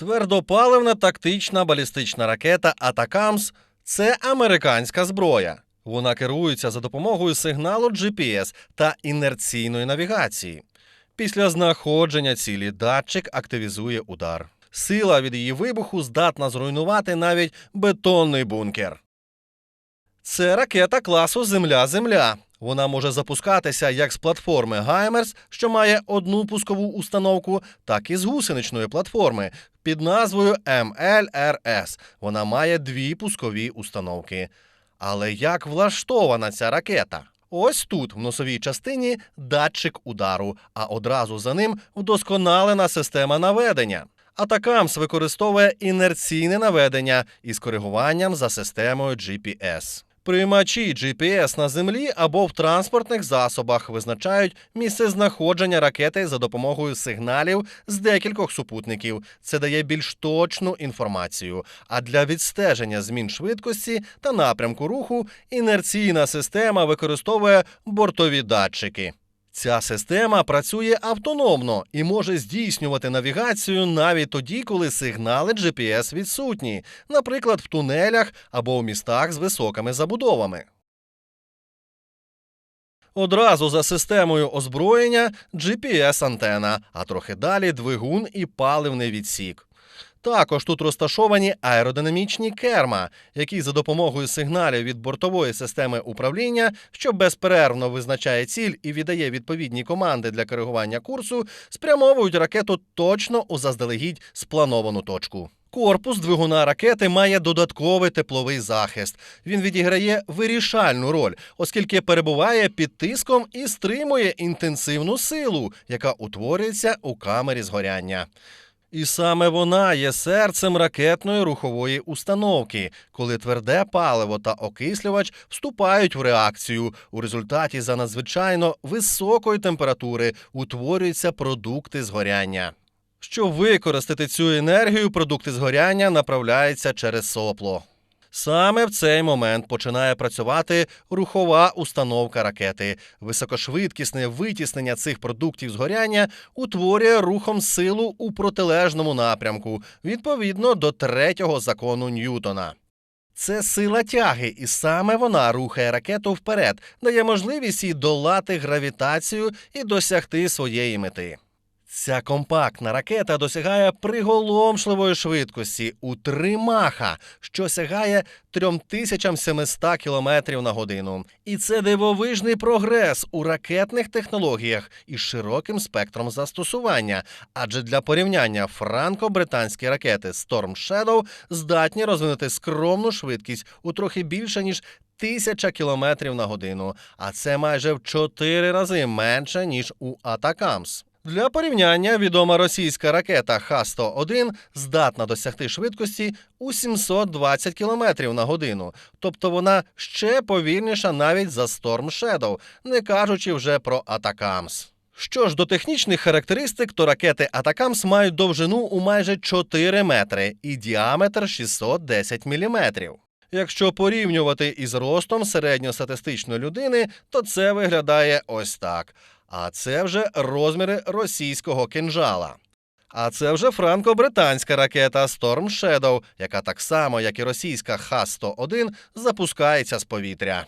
Твердопаливна тактична балістична ракета Атакамс це американська зброя. Вона керується за допомогою сигналу GPS та інерційної навігації. Після знаходження цілі датчик активізує удар. Сила від її вибуху здатна зруйнувати навіть бетонний бункер. Це ракета класу Земля-Земля. Вона може запускатися як з платформи Гаймерс, що має одну пускову установку, так і з гусеничної платформи під назвою МЛРС. Вона має дві пускові установки. Але як влаштована ця ракета? Ось тут, в носовій частині, датчик удару, а одразу за ним вдосконалена система наведення. Атакамс використовує інерційне наведення із коригуванням за системою GPS. Приймачі GPS на землі або в транспортних засобах визначають місце знаходження ракети за допомогою сигналів з декількох супутників. Це дає більш точну інформацію. А для відстеження змін швидкості та напрямку руху інерційна система використовує бортові датчики. Ця система працює автономно і може здійснювати навігацію навіть тоді, коли сигнали GPS відсутні, наприклад, в тунелях або у містах з високими забудовами. Одразу за системою озброєння GPS-антена, а трохи далі двигун і паливний відсік. Також тут розташовані аеродинамічні керма, які за допомогою сигналів від бортової системи управління, що безперервно визначає ціль і віддає відповідні команди для коригування курсу, спрямовують ракету точно у заздалегідь сплановану точку. Корпус двигуна ракети має додатковий тепловий захист. Він відіграє вирішальну роль, оскільки перебуває під тиском і стримує інтенсивну силу, яка утворюється у камері згоряння. І саме вона є серцем ракетної рухової установки, коли тверде паливо та окислювач вступають в реакцію. У результаті за надзвичайно високої температури утворюються продукти згоряння. Щоб використати цю енергію, продукти згоряння направляються через сопло. Саме в цей момент починає працювати рухова установка ракети. Високошвидкісне витіснення цих продуктів згоряння утворює рухом силу у протилежному напрямку, відповідно до третього закону Ньютона. Це сила тяги, і саме вона рухає ракету вперед, дає можливість їй долати гравітацію і досягти своєї мети. Ця компактна ракета досягає приголомшливої швидкості у три маха, що сягає 3700 км на годину. І це дивовижний прогрес у ракетних технологіях із широким спектром застосування. Адже для порівняння франко-британські ракети Storm Shadow здатні розвинути скромну швидкість у трохи більше ніж тисяча кілометрів на годину, а це майже в чотири рази менше ніж у Атакамс. Для порівняння відома російська ракета Х-101 здатна досягти швидкості у 720 км на годину, тобто вона ще повільніша навіть за Storm Shadow, не кажучи вже про Атакамс. Що ж до технічних характеристик, то ракети Атакамс мають довжину у майже 4 метри і діаметр 610 міліметрів. Якщо порівнювати із ростом середньостатистичної людини, то це виглядає ось так. А це вже розміри російського кинжала. А це вже франко-британська ракета Storm Shadow, яка так само, як і російська Х-101, запускається з повітря.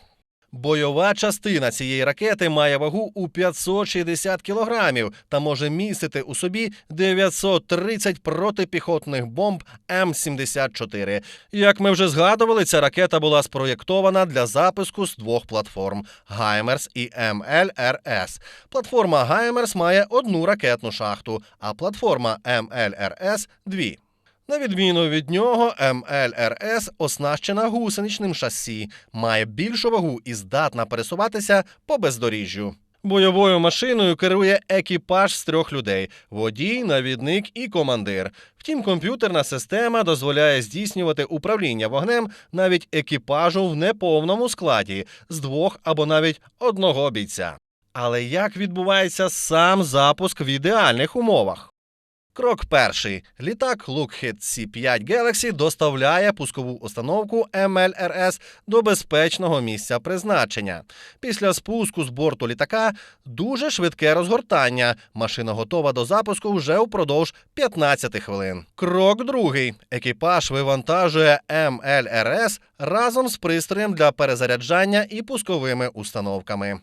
Бойова частина цієї ракети має вагу у 560 кілограмів та може містити у собі 930 протипіхотних бомб М-74. Як ми вже згадували, ця ракета була спроєктована для запуску з двох платформ Гаймерс і МЛРС. Платформа Гаймерс має одну ракетну шахту, а платформа МЛРС – дві. На відміну від нього, МЛРС оснащена гусеничним шасі, має більшу вагу і здатна пересуватися по бездоріжжю. Бойовою машиною керує екіпаж з трьох людей: водій, навідник і командир. Втім, комп'ютерна система дозволяє здійснювати управління вогнем навіть екіпажу в неповному складі з двох або навіть одного бійця. Але як відбувається сам запуск в ідеальних умовах? Крок перший. Літак Lockheed C-5 Galaxy доставляє пускову установку МЛРС до безпечного місця призначення. Після спуску з борту літака дуже швидке розгортання. Машина готова до запуску вже впродовж 15 хвилин. Крок другий. Екіпаж вивантажує МЛРС разом з пристроєм для перезаряджання і пусковими установками.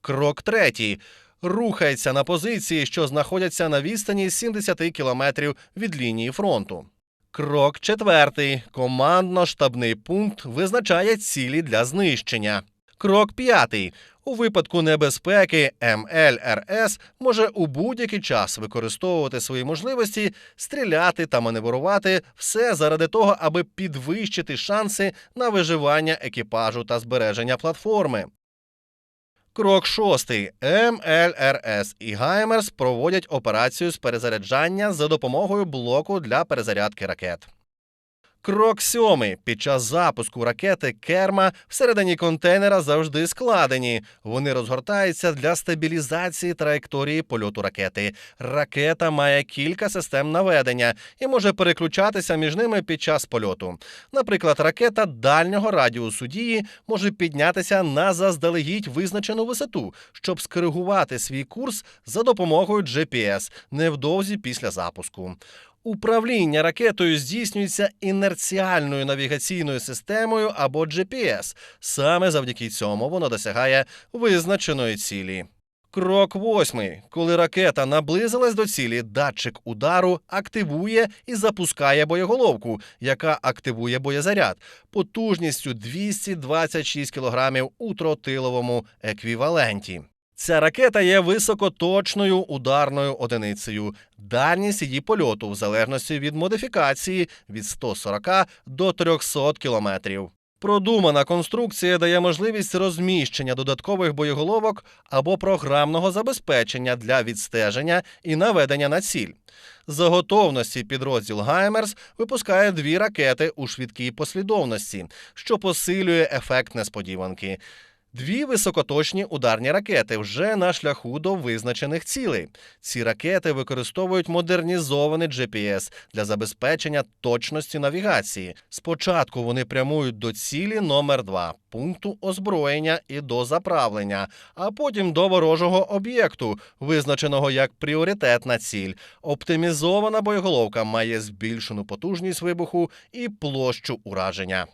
Крок третій. Рухається на позиції, що знаходяться на відстані 70 кілометрів від лінії фронту. Крок четвертий. Командно-штабний пункт визначає цілі для знищення. Крок п'ятий. У випадку небезпеки МЛРС може у будь-який час використовувати свої можливості, стріляти та маневрувати все заради того, аби підвищити шанси на виживання екіпажу та збереження платформи. Крок шостий. МЛРС і Гаймерс проводять операцію з перезаряджання за допомогою блоку для перезарядки ракет. Крок сьомий. Під час запуску ракети керма всередині контейнера завжди складені. Вони розгортаються для стабілізації траєкторії польоту ракети. Ракета має кілька систем наведення і може переключатися між ними під час польоту. Наприклад, ракета дальнього радіусу дії може піднятися на заздалегідь визначену висоту, щоб скоригувати свій курс за допомогою GPS невдовзі після запуску. Управління ракетою здійснюється інерціальною навігаційною системою або GPS. Саме завдяки цьому воно досягає визначеної цілі. Крок восьмий. Коли ракета наблизилась до цілі, датчик удару активує і запускає боєголовку, яка активує боєзаряд потужністю 226 кг у тротиловому еквіваленті. Ця ракета є високоточною ударною одиницею. Дальність її польоту в залежності від модифікації від 140 до 300 кілометрів. Продумана конструкція дає можливість розміщення додаткових боєголовок або програмного забезпечення для відстеження і наведення на ціль. За готовності підрозділ Гаймерс випускає дві ракети у швидкій послідовності, що посилює ефект несподіванки. Дві високоточні ударні ракети вже на шляху до визначених цілей. Ці ракети використовують модернізований GPS для забезпечення точності навігації. Спочатку вони прямують до цілі номер 2 пункту озброєння і до заправлення, а потім до ворожого об'єкту, визначеного як пріоритетна ціль. Оптимізована боєголовка має збільшену потужність вибуху і площу ураження.